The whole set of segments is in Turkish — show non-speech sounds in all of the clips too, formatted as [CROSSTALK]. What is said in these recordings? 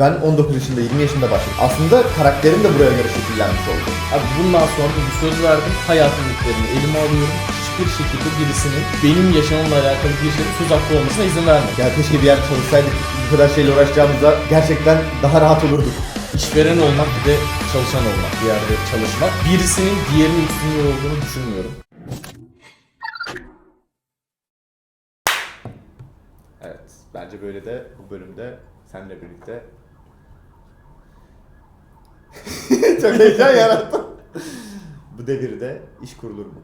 Ben 19 yaşında, 20 yaşında başladım. Aslında karakterim de buraya göre şekillenmiş oldu. Abi bundan sonra bir söz verdim. Hayatın yüklerini elime alıyorum. Hiçbir şekilde birisinin benim yaşamımla alakalı bir şeyin söz hakkı olmasına izin vermem. Ya keşke bir yerde çalışsaydık, bu kadar şeyle uğraşacağımızda gerçekten daha rahat olurduk. İşveren olmak bir de çalışan olmak, bir yerde çalışmak. Birisinin diğerinin üstünlüğü olduğunu düşünmüyorum. Evet, bence böyle de bu bölümde seninle birlikte [LAUGHS] çok heyecan yarattım. bu devirde iş kurulur mu?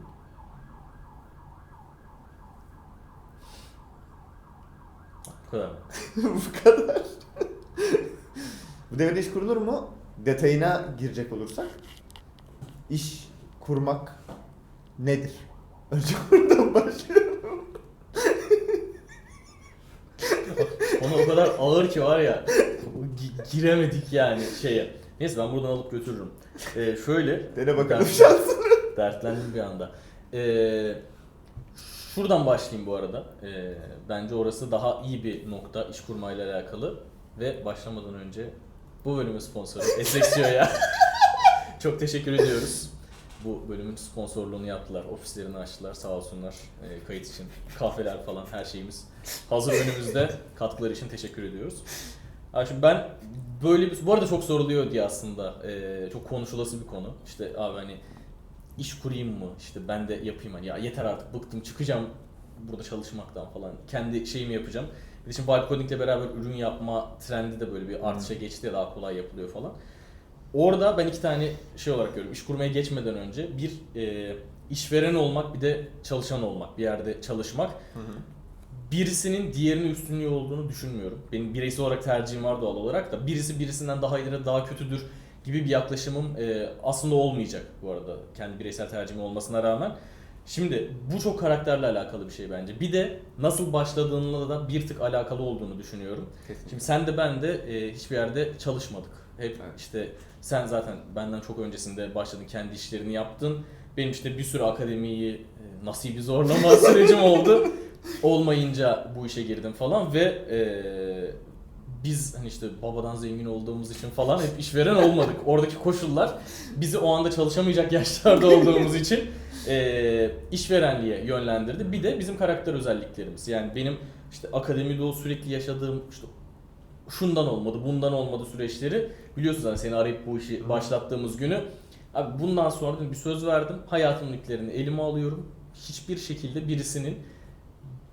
Bu kadar. [LAUGHS] bu kadar. bu devirde iş kurulur mu? Detayına girecek olursak iş kurmak nedir? Önce buradan başlıyorum. Ona o kadar ağır ki var ya gi- giremedik yani şeye. Neyse ben buradan alıp götürürüm. Ee, şöyle. [LAUGHS] Dene bakalım Dert- şansını. Dertlendim bir anda. Ee, şuradan başlayayım bu arada. Ee, bence orası daha iyi bir nokta iş kurmayla alakalı. Ve başlamadan önce bu bölümün sponsoru [LAUGHS] Esexio'ya [LAUGHS] çok teşekkür ediyoruz. Bu bölümün sponsorluğunu yaptılar. Ofislerini açtılar sağ olsunlar ee, kayıt için. Kahveler falan her şeyimiz hazır önümüzde. Katkıları için teşekkür ediyoruz. Abi şimdi ben böyle bir... Bu arada çok soruluyor diye aslında. ee, çok konuşulası bir konu. İşte abi hani iş kurayım mı? İşte ben de yapayım hani ya yeter artık bıktım çıkacağım burada çalışmaktan falan. Kendi şeyimi yapacağım. Bir de şimdi vibe coding ile beraber ürün yapma trendi de böyle bir artışa geçti ya daha kolay yapılıyor falan. Orada ben iki tane şey olarak görüyorum. İş kurmaya geçmeden önce bir e, işveren olmak bir de çalışan olmak. Bir yerde çalışmak. Birisinin diğerinin üstünlüğü olduğunu düşünmüyorum. Benim bireysel olarak tercihim var doğal olarak da birisi birisinden daha iyidir, daha kötüdür gibi bir yaklaşımım e, aslında olmayacak bu arada. Kendi bireysel tercihim olmasına rağmen. Şimdi bu çok karakterle alakalı bir şey bence. Bir de nasıl başladığınla da bir tık alakalı olduğunu düşünüyorum. Şimdi sen de ben de e, hiçbir yerde çalışmadık. Hep Evet. işte sen zaten benden çok öncesinde başladın kendi işlerini yaptın. Benim işte bir sürü akademiyi e, nasibi zorlama [LAUGHS] sürecim oldu. Olmayınca bu işe girdim falan ve e, biz hani işte babadan zengin olduğumuz için falan hep işveren olmadık. Oradaki koşullar bizi o anda çalışamayacak yaşlarda olduğumuz için e, işverenliğe yönlendirdi. Bir de bizim karakter özelliklerimiz. Yani benim işte akademide o sürekli yaşadığım işte şundan olmadı, bundan olmadı süreçleri biliyorsunuz hani seni arayıp bu işi başlattığımız günü. Abi bundan sonra bir söz verdim. Hayatımın iplerini elime alıyorum. Hiçbir şekilde birisinin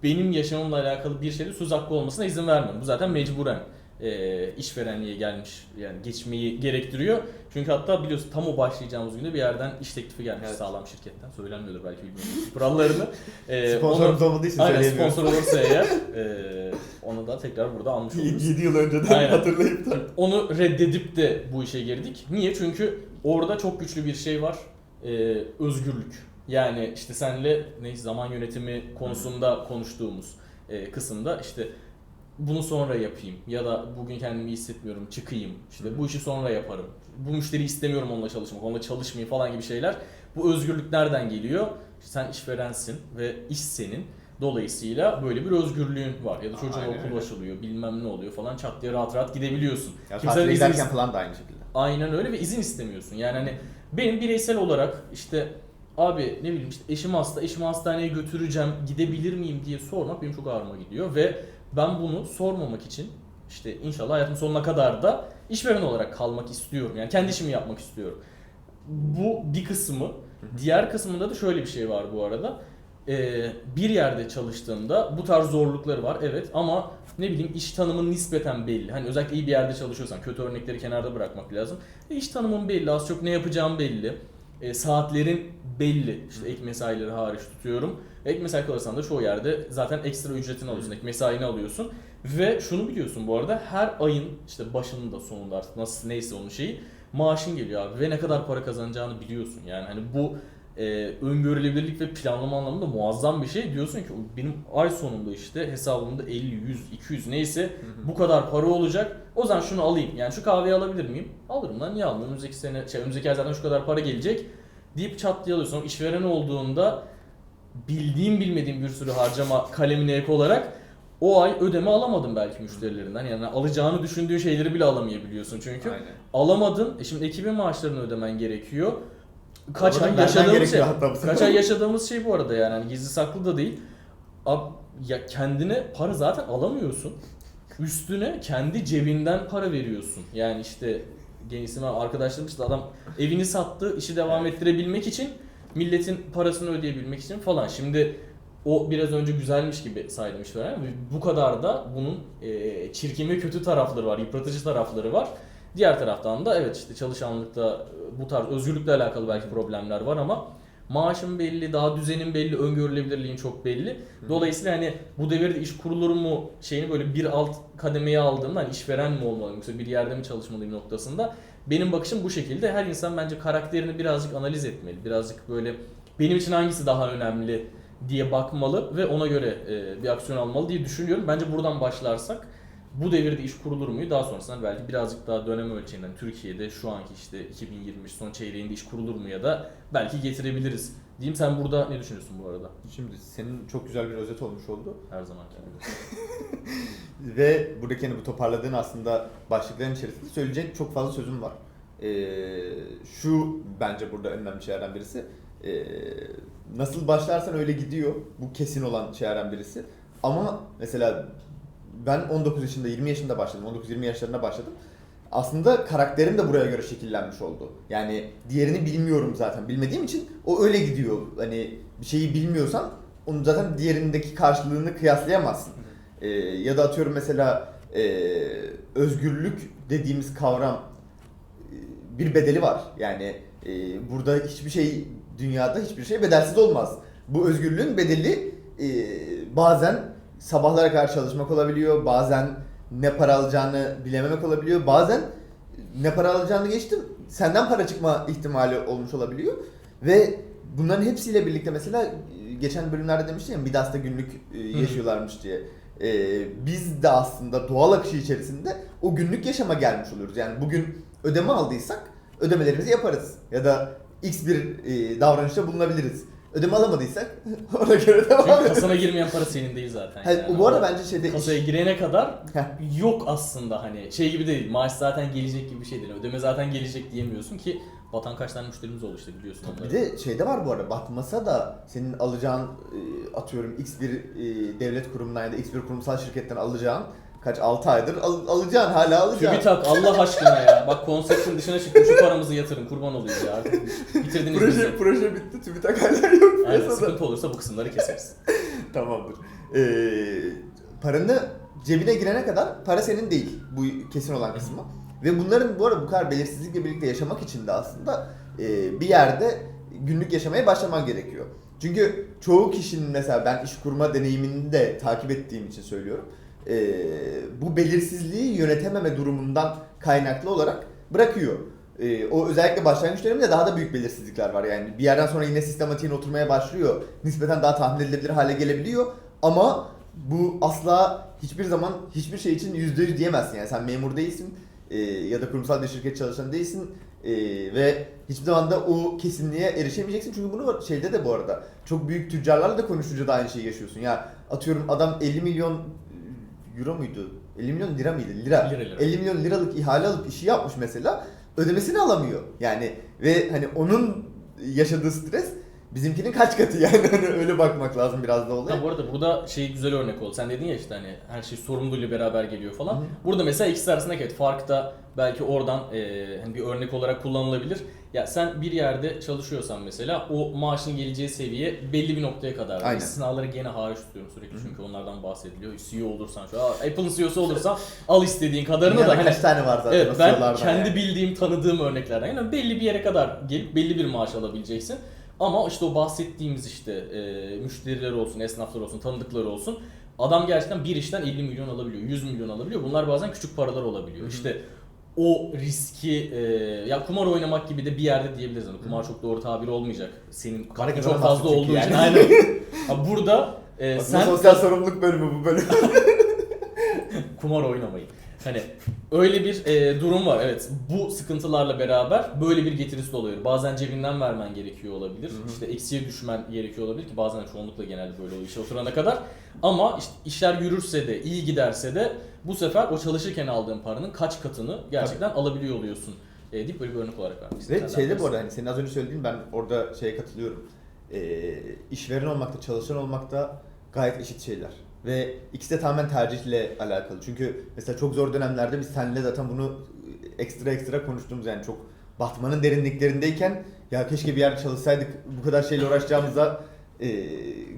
benim yaşamımla alakalı bir şeyde söz hakkı olmasına izin vermem. Bu zaten mecburen e, işverenliğe gelmiş yani geçmeyi gerektiriyor. Çünkü hatta biliyorsun tam o başlayacağımız günde bir yerden iş teklifi gelmiş Evet. sağlam şirketten. Söylenmiyordur belki bilmiyorum [LAUGHS] kurallarını. E, Sponsorumuz olmadığı için Aynen sponsor olursa eğer [LAUGHS] e, onu da tekrar burada almış oluruz. 7 yıl önceden Aynen. hatırlayıp da. Onu reddedip de bu işe girdik. Niye? Çünkü orada çok güçlü bir şey var. Ee, özgürlük. Yani işte senle ne zaman yönetimi konusunda konuştuğumuz e, kısımda işte bunu sonra yapayım ya da bugün kendimi iyi hissetmiyorum çıkayım. İşte bu işi sonra yaparım. Bu müşteri istemiyorum onunla çalışmak onunla çalışmayayım falan gibi şeyler. Bu özgürlük nereden geliyor? İşte sen işverensin ve iş senin. Dolayısıyla böyle bir özgürlüğün var. Ya da çocuğun Aynen okulu öyle. açılıyor bilmem ne oluyor falan çat diye rahat rahat gidebiliyorsun. Ya tatile izin giderken falan da aynı şekilde. Aynen öyle ve izin istemiyorsun. Yani hani benim bireysel olarak işte abi ne bileyim işte eşim hasta, eşimi hastaneye götüreceğim, gidebilir miyim diye sormak benim çok ağrıma gidiyor ve ben bunu sormamak için işte inşallah hayatım sonuna kadar da işveren olarak kalmak istiyorum. Yani kendi işimi yapmak istiyorum. Bu bir kısmı. Diğer kısmında da şöyle bir şey var bu arada. Ee, bir yerde çalıştığında bu tarz zorlukları var evet ama ne bileyim iş tanımın nispeten belli. Hani özellikle iyi bir yerde çalışıyorsan kötü örnekleri kenarda bırakmak lazım. E, iş tanımın belli, az çok ne yapacağım belli. E, saatlerin belli. İşte ek mesaileri hariç tutuyorum. Ek mesai kalırsan da çoğu yerde zaten ekstra ücretini alıyorsun, ek mesaini alıyorsun. Ve şunu biliyorsun bu arada her ayın işte başında sonunda artık nasıl neyse onun şeyi maaşın geliyor abi ve ne kadar para kazanacağını biliyorsun. Yani hani bu e, öngörülebilirlik ve planlama anlamında muazzam bir şey. Diyorsun ki benim ay sonunda işte hesabımda 50, 100, 200 neyse bu kadar para olacak. O zaman şunu alayım. Yani şu kahveyi alabilir miyim? Alırım lan niye almam? Önümüzdeki sene, şey, önümüzdeki ay zaten şu kadar para gelecek deyip çat diye alıyorsun. Ama işveren olduğunda bildiğim bilmediğim bir sürü harcama kalemine ek olarak o ay ödeme alamadın belki müşterilerinden. Yani alacağını düşündüğün şeyleri bile alamayabiliyorsun çünkü. Aynen. Alamadın. E şimdi ekibin maaşlarını ödemen gerekiyor. Kaç Onu ay yaşadığımız şey. Kaç ay yaşadığımız şey bu arada yani hani gizli saklı da değil. Ab, ya kendine para zaten alamıyorsun. Üstüne kendi cebinden para veriyorsun. Yani işte gençsin arkadaşlarım işte adam evini sattı işi devam ettirebilmek için milletin parasını ödeyebilmek için falan. Şimdi o biraz önce güzelmiş gibi saydım işveren. Bu kadar da bunun e, çirkin ve kötü tarafları var, yıpratıcı tarafları var. Diğer taraftan da evet işte çalışanlıkta e, bu tarz özgürlükle alakalı belki problemler var ama maaşın belli, daha düzenin belli, öngörülebilirliğin çok belli. Dolayısıyla hani bu devirde iş kurulur mu şeyini böyle bir alt kademeye aldığımda hani işveren mi olmalıyım yoksa bir yerde mi çalışmalıyım noktasında benim bakışım bu şekilde. Her insan bence karakterini birazcık analiz etmeli. Birazcık böyle benim için hangisi daha önemli diye bakmalı ve ona göre e, bir aksiyon almalı diye düşünüyorum. Bence buradan başlarsak bu devirde iş kurulur muyu daha sonrasında belki birazcık daha dönem ölçeğinden Türkiye'de şu anki işte 2023 son çeyreğinde iş kurulur mu ya da belki getirebiliriz. Diyeyim sen burada ne düşünüyorsun bu arada? Şimdi senin çok güzel bir özet olmuş oldu. Her zaman gibi. [LAUGHS] Ve buradaki hani bu toparladığın aslında başlıkların içerisinde söyleyecek çok fazla sözüm var. Ee, şu bence burada önemli şeylerden birisi. Ee, nasıl başlarsan öyle gidiyor. Bu kesin olan şeylerden birisi. Ama mesela ben 19 yaşında 20 yaşında başladım. 19-20 yaşlarında başladım. Aslında karakterim de buraya göre şekillenmiş oldu. Yani diğerini bilmiyorum zaten. Bilmediğim için o öyle gidiyor. Hani bir şeyi bilmiyorsan onu zaten diğerindeki karşılığını kıyaslayamazsın. Ee, ya da atıyorum mesela e, özgürlük dediğimiz kavram e, bir bedeli var. Yani e, burada hiçbir şey dünyada hiçbir şey bedelsiz olmaz. Bu özgürlüğün bedeli e, bazen sabahlara kadar çalışmak olabiliyor, bazen ne para alacağını bilememek olabiliyor, bazen ne para alacağını geçtim senden para çıkma ihtimali olmuş olabiliyor ve bunların hepsiyle birlikte mesela e, geçen bölümlerde demiştim ya Midas'ta günlük e, yaşıyorlarmış diye. E, biz de aslında doğal akışı içerisinde o günlük yaşama gelmiş oluyoruz. Yani bugün ödeme aldıysak ödemelerimizi yaparız ya da x bir e, davranışta bulunabiliriz. Ödeme alamadıysak [LAUGHS] ona göre devam Çünkü kasana girmeyen para senin değil zaten. Hayır, yani. bu arada bence şeyde kasaya girene kadar Heh. yok aslında hani şey gibi değil. Maaş zaten gelecek gibi bir şey değil. Ödeme zaten gelecek diyemiyorsun ki batan kaç tane müşterimiz oldu işte biliyorsun onları. Bir de şeyde var bu arada batmasa da senin alacağın e, atıyorum x bir e, devlet kurumundan ya da x bir kurumsal şirketten alacağın kaç 6 aydır al, alacağın hala alacaksın. TÜBİTAK Allah aşkına ya. Bak konseptin dışına çıktım şu paramızı yatırın kurban olayım ya artık bitirdiniz proje bizi. proje bitti TÜBİTAK hala yok Aynen piyasada. sıkıntı olursa bu kısımları keseriz. [LAUGHS] Tamamdır. Ee, paranı cebine girene kadar para senin değil. Bu kesin olan kısmı. Ve bunların bu arada bu kadar belirsizlikle birlikte yaşamak için de aslında e, bir yerde günlük yaşamaya başlaman gerekiyor. Çünkü çoğu kişinin mesela ben iş kurma deneyimini de takip ettiğim için söylüyorum. E, bu belirsizliği yönetememe durumundan kaynaklı olarak bırakıyor. E, o özellikle başlangıç döneminde daha da büyük belirsizlikler var. Yani bir yerden sonra yine sistematiğin oturmaya başlıyor. Nispeten daha tahmin edilebilir hale gelebiliyor. Ama bu asla hiçbir zaman hiçbir şey için yüzde yüz diyemezsin. Yani sen memur değilsin e, ya da kurumsal bir şirket çalışanı değilsin e, ve hiçbir zaman da o kesinliğe erişemeyeceksin. Çünkü bunu şeyde de bu arada çok büyük tüccarlarla da konuşunca da aynı şeyi yaşıyorsun. Ya atıyorum adam 50 milyon euro muydu? 50 milyon lira mıydı? Lira. Lira, lira. 50 milyon liralık ihale alıp işi yapmış mesela. Ödemesini alamıyor. Yani ve hani onun yaşadığı stres bizimkinin kaç katı yani [LAUGHS] hani öyle bakmak lazım biraz da olaya. Ha, bu arada burada şey güzel örnek oldu. Sen dedin ya işte hani her şey sorumluluğuyla beraber geliyor falan. Hı hı. Burada mesela ikisi arasındaki evet, fark da belki oradan e, hani bir örnek olarak kullanılabilir. Ya sen bir yerde çalışıyorsan mesela o maaşın geleceği seviye belli bir noktaya kadar. Aynen. İstisnaları gene hariç tutuyorum sürekli çünkü onlardan bahsediliyor. CEO olursan şu Apple'ın CEO'su olursan [LAUGHS] al istediğin kadarını da Dünyada hani kaç tane var zaten Evet ben kendi yani. bildiğim tanıdığım örneklerden yani belli bir yere kadar gelip belli bir maaş alabileceksin. Ama işte o bahsettiğimiz işte e, müşteriler olsun, esnaflar olsun, tanıdıkları olsun. Adam gerçekten bir işten 50 milyon alabiliyor, 100 milyon alabiliyor. Bunlar bazen küçük paralar olabiliyor. İşte o riski e, ya kumar oynamak gibi de bir yerde diyebiliriz. Yani kumar çok doğru tabir olmayacak. Senin Para çok fazla olduğu yani. için. Aynen. [LAUGHS] Ha, burada e, sen sosyal sorumluluk bölümü bu bölüm. [LAUGHS] kumar oynamayın. Hani öyle bir e, durum var. Evet bu sıkıntılarla beraber böyle bir getirisi de oluyor. Bazen cebinden vermen gerekiyor olabilir. Hı hı. İşte eksiye düşmen gerekiyor olabilir ki bazen çoğunlukla genelde böyle oluyor işe oturana kadar. Ama işte işler yürürse de iyi giderse de bu sefer o çalışırken aldığın paranın kaç katını gerçekten alabiliyor oluyorsun. E, deyip böyle bir örnek olarak vermek istedim. Ve şeyde bu arada hani senin az önce söylediğin ben orada şeye katılıyorum. Ee, işveren olmakta, çalışan olmakta gayet eşit şeyler. Ve ikisi de tamamen tercihle alakalı. Çünkü mesela çok zor dönemlerde biz seninle zaten bunu ekstra ekstra konuştuğumuz yani çok batmanın derinliklerindeyken ya keşke bir yerde çalışsaydık bu kadar şeyle uğraşacağımıza e,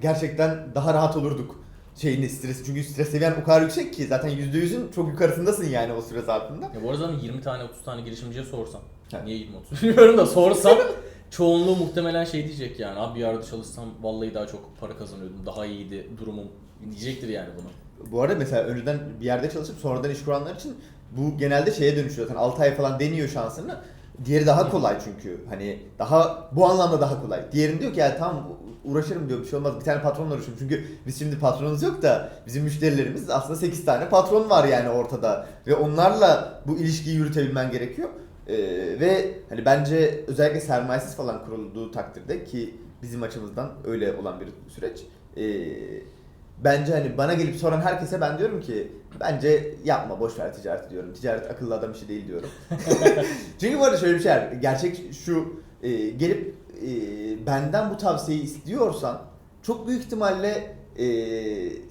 gerçekten daha rahat olurduk şeyini stresi çünkü stres seviyen o kadar yüksek ki zaten %100'ün çok yukarısındasın yani o süre zarfında. Ya bu arada 20 tane 30 tane girişimciye sorsam. Ha. Niye 20 30 [LAUGHS] bilmiyorum da sorsam çoğunluğu muhtemelen şey diyecek yani. Abi bir yerde çalışsam vallahi daha çok para kazanıyordum. Daha iyiydi durumum diyecektir yani bunu. Bu arada mesela önceden bir yerde çalışıp sonradan iş kuranlar için bu genelde şeye dönüşüyor zaten 6 ay falan deniyor şansını. Diğeri daha kolay çünkü hani daha bu anlamda daha kolay. Diğerinde diyor ki ya tamam uğraşırım diyor bir şey olmaz bir tane patronla uğraşıyorum. Çünkü biz şimdi patronumuz yok da bizim müşterilerimiz aslında 8 tane patron var yani ortada. Ve onlarla bu ilişkiyi yürütebilmen gerekiyor. Ee, ve hani bence özellikle sermayesiz falan kurulduğu takdirde ki bizim açımızdan öyle olan bir süreç. Ee, bence hani bana gelip soran herkese ben diyorum ki bence yapma boş ver ticareti diyorum. Ticaret akıllı adam işi değil diyorum. [LAUGHS] Çünkü bu arada şöyle bir şey var. Gerçek şu e, gelip e, benden bu tavsiyeyi istiyorsan çok büyük ihtimalle e,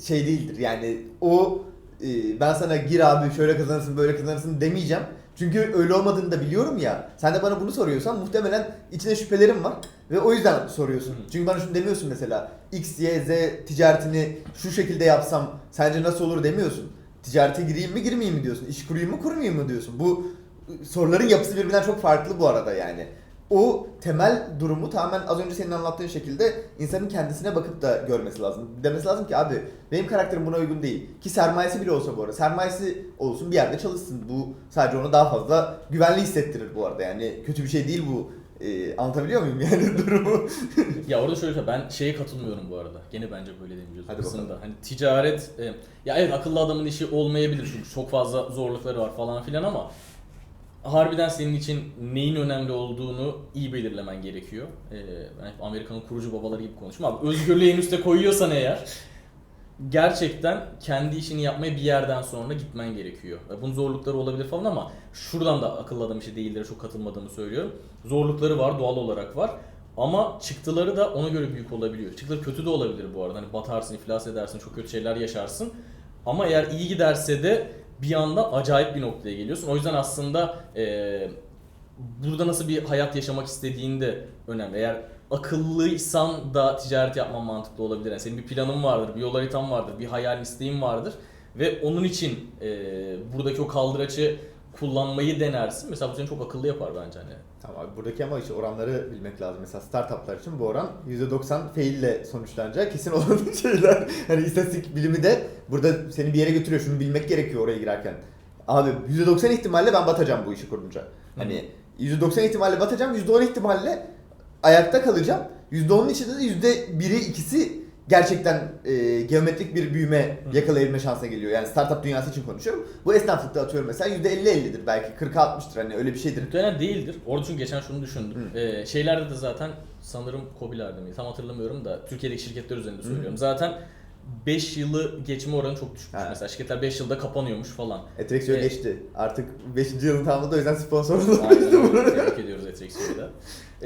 şey değildir. Yani o e, ben sana gir abi şöyle kazanırsın böyle kazanırsın demeyeceğim. Çünkü öyle olmadığını da biliyorum ya. Sen de bana bunu soruyorsan muhtemelen içinde şüphelerim var. Ve o yüzden soruyorsun. Hı. Çünkü bana şunu demiyorsun mesela. X, Y, Z ticaretini şu şekilde yapsam sence nasıl olur demiyorsun. Ticarete gireyim mi girmeyeyim mi diyorsun. İş kurayım mı kurmayayım mı diyorsun. Bu soruların yapısı birbirinden çok farklı bu arada yani. O temel durumu tamamen az önce senin anlattığın şekilde insanın kendisine bakıp da görmesi lazım. Demesi lazım ki abi benim karakterim buna uygun değil. Ki sermayesi bile olsa bu arada. Sermayesi olsun bir yerde çalışsın. Bu sadece onu daha fazla güvenli hissettirir bu arada. Yani kötü bir şey değil bu. Ee, anlatabiliyor muyum yani [LAUGHS] durumu? Ya orada şöyle söyleyeyim, ben şeye katılmıyorum bu arada. Gene bence böyle demeyeceğiz. Hadi bakalım. Hani ticaret e, ya evet akıllı adamın işi olmayabilir çünkü çok fazla zorlukları var falan filan ama harbiden senin için neyin önemli olduğunu iyi belirlemen gerekiyor. Ee, ben hep Amerika'nın kurucu babaları gibi konuşmam abi. Özgürlüğü en üste koyuyorsan eğer gerçekten kendi işini yapmaya bir yerden sonra gitmen gerekiyor. Bunun zorlukları olabilir falan ama şuradan da akıllı adam işi değildir çok katılmadığımı söylüyorum. Zorlukları var doğal olarak var. Ama çıktıları da ona göre büyük olabiliyor. Çıktıları kötü de olabilir bu arada. Hani batarsın, iflas edersin, çok kötü şeyler yaşarsın. Ama eğer iyi giderse de bir anda acayip bir noktaya geliyorsun. O yüzden aslında eee, burada nasıl bir hayat yaşamak istediğin de önemli. Eğer akıllıysan da ticaret yapman mantıklı olabilir. Yani senin bir planın vardır, bir yol haritan vardır, bir hayal isteğin vardır. Ve onun için eee, buradaki o kaldıraçı kullanmayı denersin. Mesela bu seni çok akıllı yapar bence hani. Tamam abi buradaki ama işte oranları bilmek lazım. Mesela startuplar için bu oran %90 fail ile sonuçlanacak kesin olan [LAUGHS] şeyler. Hani istatistik bilimi de burada seni bir yere götürüyor. Şunu bilmek gerekiyor oraya girerken. Abi %90 ihtimalle ben batacağım bu işi kurunca. Hani %90 ihtimalle batacağım, %10 ihtimalle ayakta kalacağım. %10'un içinde de %1'i ikisi gerçekten e, geometrik bir büyüme yakalayabilme şansına geliyor. Yani startup dünyası için konuşuyorum. Bu esnaflıkta atıyorum mesela %50-50'dir belki 40'a 60'tır hani öyle bir şeydir. Muhtemelen değildir. Orada çünkü geçen şunu düşündüm. Ee, şeylerde de zaten sanırım COBİ'lerde mi? Tam hatırlamıyorum da Türkiye'deki şirketler üzerinde söylüyorum. Zaten 5 yılı geçme oranı çok düşmüş. Ha. Mesela şirketler 5 yılda kapanıyormuş falan. Etrexio E- geçti. Artık 5. yılını tamamladı o yüzden sponsorluğu Aynen öyle. Tebrik ediyoruz Etrexio'yu da.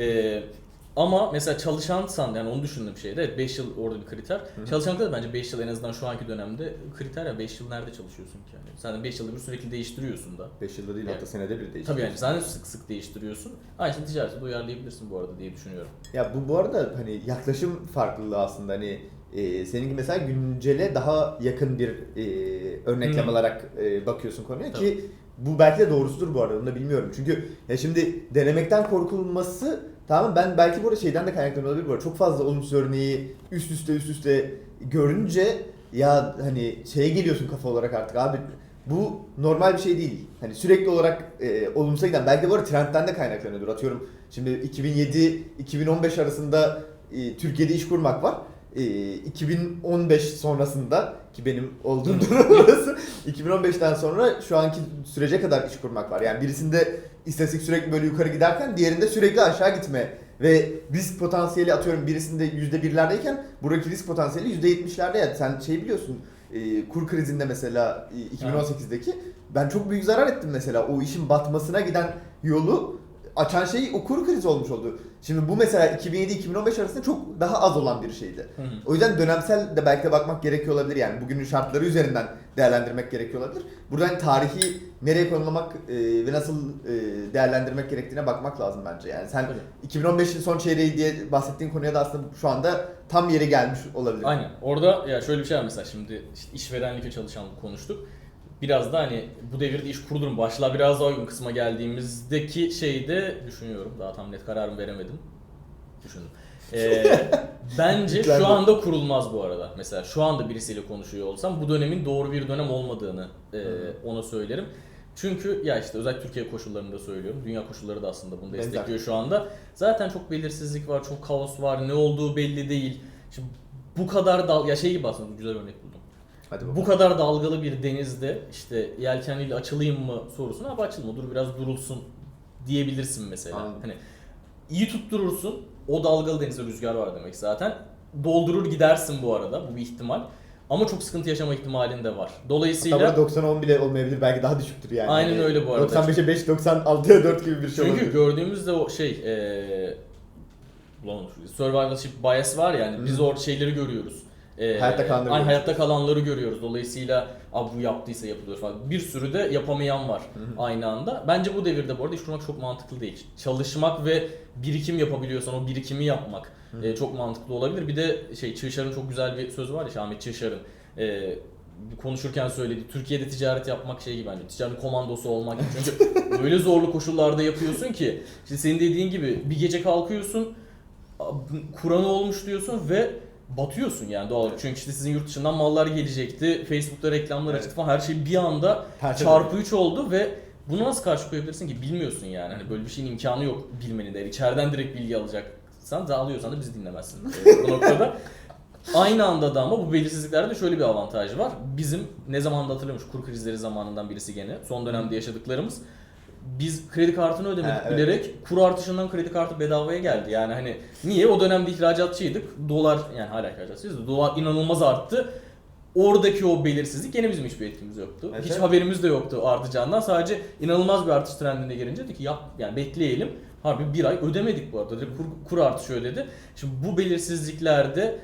Ee, [LAUGHS] ama mesela çalışansan yani onu düşündüğüm şeyde evet 5 yıl orada bir kriter. Çalışanlıkta da bence 5 yıl en azından şu anki dönemde kriter ya 5 yıl nerede çalışıyorsun ki yani. Sen 5 yılda bir sürekli değiştiriyorsun da. 5 yılda değil hatta senede bir değişti. Tabii yani sen de sık sık değiştiriyorsun. Aynısını ticarette de uyarlayabilirsin bu arada diye düşünüyorum. Ya bu bu arada hani yaklaşım farklılığı aslında hani e, seninki mesela güncele daha yakın bir e, örneklem Hı. alarak e, bakıyorsun konuya Tabii. ki bu belki de doğrusudur bu arada onu da bilmiyorum. Çünkü ya şimdi denemekten korkulması tamam ben belki bu arada şeyden de kaynaklanıyor olabilir bu arada. Çok fazla olumsuz örneği üst üste üst üste görünce ya hani şeye geliyorsun kafa olarak artık abi bu normal bir şey değil. Hani sürekli olarak e, olumsuza giden belki de bu arada trendten de kaynaklanıyordur. Atıyorum şimdi 2007-2015 arasında e, Türkiye'de iş kurmak var. e, 2015 sonrasında ki benim olduğum durum burası 2015'ten sonra şu anki sürece kadar iş kurmak var. Yani birisinde istatistik sürekli böyle yukarı giderken diğerinde sürekli aşağı gitme. Ve risk potansiyeli atıyorum birisinde %1'lerdeyken buradaki risk potansiyeli %70'lerde yani sen şey biliyorsun e, kur krizinde mesela e, 2018'deki ben çok büyük zarar ettim mesela. O işin batmasına giden yolu açan şey o kur krizi olmuş oldu. Şimdi bu mesela 2007-2015 arasında çok daha az olan bir şeydi. Hı hı. O yüzden dönemsel de belki de bakmak gerekiyor olabilir yani bugünün şartları üzerinden değerlendirmek gerekiyor olabilir. Buradan tarihi nereye konumlamak e, ve nasıl e, değerlendirmek gerektiğine bakmak lazım bence. Yani sen Tabii. 2015'in son çeyreği diye bahsettiğin konuya da aslında şu anda tam yeri gelmiş olabilir. Aynen. Orada ya şöyle bir şey var mesela şimdi işte işverenlikle çalışan konuştuk. Biraz da hani bu devirde iş kurulur mu? Başlığa biraz daha uygun kısma geldiğimizdeki şeyde düşünüyorum. Daha tam net kararımı veremedim. Düşündüm. Ee, [LAUGHS] bence şu anda kurulmaz bu arada. Mesela şu anda birisiyle konuşuyor olsam bu dönemin doğru bir dönem olmadığını e, ona söylerim. Çünkü ya işte özellikle Türkiye koşullarında söylüyorum. Dünya koşulları da aslında bunu Benzer. destekliyor şu anda. Zaten çok belirsizlik var, çok kaos var, ne olduğu belli değil. Şimdi bu kadar dal ya şey gibi aslında güzel örnek buldum. Hadi bakalım. Bu kadar dalgalı bir denizde işte yelkenliyle açılayım mı sorusuna abi açılma dur biraz durulsun diyebilirsin mesela. Anladım. Hani iyi tutturursun. O dalgalı denizde rüzgar var demek zaten. Doldurur gidersin bu arada. Bu bir ihtimal. Ama çok sıkıntı yaşama ihtimalin de var. Dolayısıyla Hatta burada 90-10 bile olmayabilir belki daha düşüktür yani. Aynen Hani öyle bu arada. 95'e 5, 96'ya 4 gibi bir şey Çünkü olabilir. gördüğümüzde o şey eee ulan survivorship bias var yani biz o şeyleri görüyoruz. Eee, Hayatta kalanları görüyoruz. hayatta kalanları görüyoruz. Dolayısıyla abi bu yaptıysa yapılıyor falan. Bir sürü de yapamayan var aynı anda. Bence bu devirde bu arada iş kurmak çok mantıklı değil. Çalışmak ve birikim yapabiliyorsan o birikimi yapmak eee, çok mantıklı olabilir. Bir de şey Çığşar'ın çok güzel bir sözü var ya işte Ahmet Çığşar'ın eee, konuşurken söyledi. Türkiye'de ticaret yapmak şey gibi bence. Ticaret komandosu olmak gibi. Çünkü [LAUGHS] öyle zorlu koşullarda yapıyorsun ki. işte senin dediğin gibi bir gece kalkıyorsun. Kur'an'ı olmuş diyorsun ve batıyorsun yani doğal olarak. Çünkü işte sizin yurt dışından mallar gelecekti. Facebook'ta reklamlar Evet. açıktı falan. Her şey bir anda Tersi çarpı 3 oldu ve bunu nasıl karşı koyabilirsin ki bilmiyorsun yani. Hani böyle bir şeyin imkanı yok bilmenin de. İçeriden direkt bilgi alacaksan da alıyorsan da bizi dinlemezsin [LAUGHS] bu noktada. Aynı anda da ama bu belirsizliklerde de şöyle bir avantajı var. Bizim ne zamanda hatırlamış kur krizleri zamanından birisi gene. Son dönemde yaşadıklarımız. Biz kredi kartını ödemedik Ha, evet. bilerek kur artışından kredi kartı bedavaya geldi. Yani hani niye? O dönemde ihracatçıydık. Dolar yani hala ihracatçıyız dolar inanılmaz arttı. Oradaki o belirsizlik gene bizim hiçbir etkimiz yoktu. Evet, Hiç haberimiz de yoktu artacağından. Sadece inanılmaz bir artış trendine gelince dedik ki yap yani bekleyelim. Harbi bir ay ödemedik bu arada. Kur, kur artışı ödedi. Şimdi bu belirsizliklerde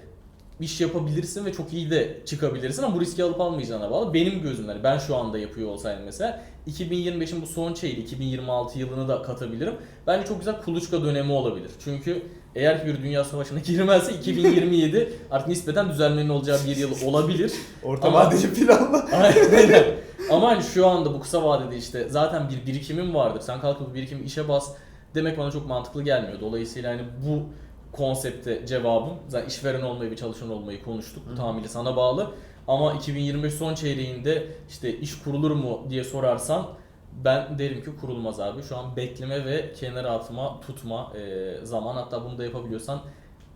iş yapabilirsin ve çok iyi de çıkabilirsin ama bu riski alıp almayacağına bağlı. Benim gözümden ben şu anda yapıyor olsaydım mesela 2025'in bu son çeyreği 2026 yılını da katabilirim. Bence çok güzel kuluçka dönemi olabilir. Çünkü eğer ki bir dünya savaşına [LAUGHS] girmezse 2027 artık nispeten düzelmenin olacağı bir yıl olabilir. [LAUGHS] Orta Ama- vadeli planla. [LAUGHS] Aynen. Ama hani şu anda bu kısa vadede işte zaten bir birikimim vardır. Sen kalkıp bu birikimi işe bas demek bana çok mantıklı gelmiyor. Dolayısıyla hani bu konsepte cevabım zaten işveren olmayı ve çalışan olmayı konuştuk. Bu tamamıyla sana bağlı. Ama 2025 son çeyreğinde işte iş kurulur mu diye sorarsan ben derim ki kurulmaz abi. Şu an bekleme ve kenara atma, tutma e, zaman. Hatta bunu da yapabiliyorsan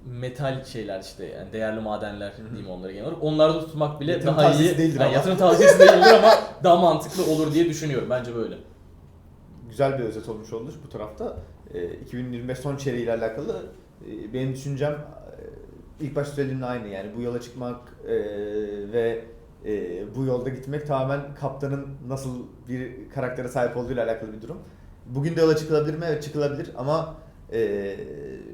metal şeyler işte yani değerli madenler diyeyim onlara genel olarak. Onlarda tutmak bile Yatırım daha iyi. tavsiyesi değildir Yani ama. yatırım tavsiyesi değildir ama daha mantıklı olur diye düşünüyorum. Bence böyle. Güzel bir özet olmuş oldu bu tarafta. Ee, 2025 son çeyreği ile alakalı e, benim düşüncem e, ilk başta söylediğimle aynı yani bu yola çıkmak e, ve e, bu yolda gitmek tamamen kaptanın nasıl bir karaktere sahip olduğu ile alakalı bir durum. Bugün de yola çıkılabilir mi? Evet çıkılabilir ama e,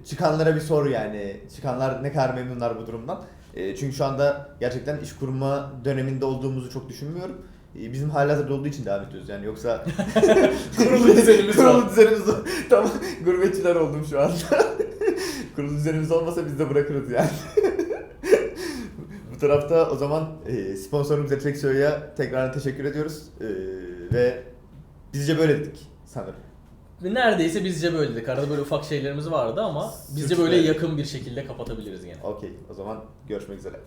çıkanlara bir sor yani. Çıkanlar ne kadar memnunlar bu durumdan. E, çünkü şu anda gerçekten iş kurma döneminde olduğumuzu çok düşünmüyorum. E, bizim halihazırda olduğu için devam ediyoruz yani yoksa [LAUGHS] Kurulu düzenimiz. [LAUGHS] Kurulu düzenimiz. Tamam gurbetçiler oldum şu anda. Kurulu düzenimiz olmasa biz de bırakırız yani. [LAUGHS] Bu tarafta o zaman e, sponsorumuz Eflexio'ya tekrar teşekkür ediyoruz. E, ve bizce böyle dedik sanırım. Neredeyse bizce böyle dedik. Arada böyle ufak şeylerimiz vardı ama bizce böyle yakın bir şekilde kapatabiliriz gene. Okey o zaman görüşmek üzere.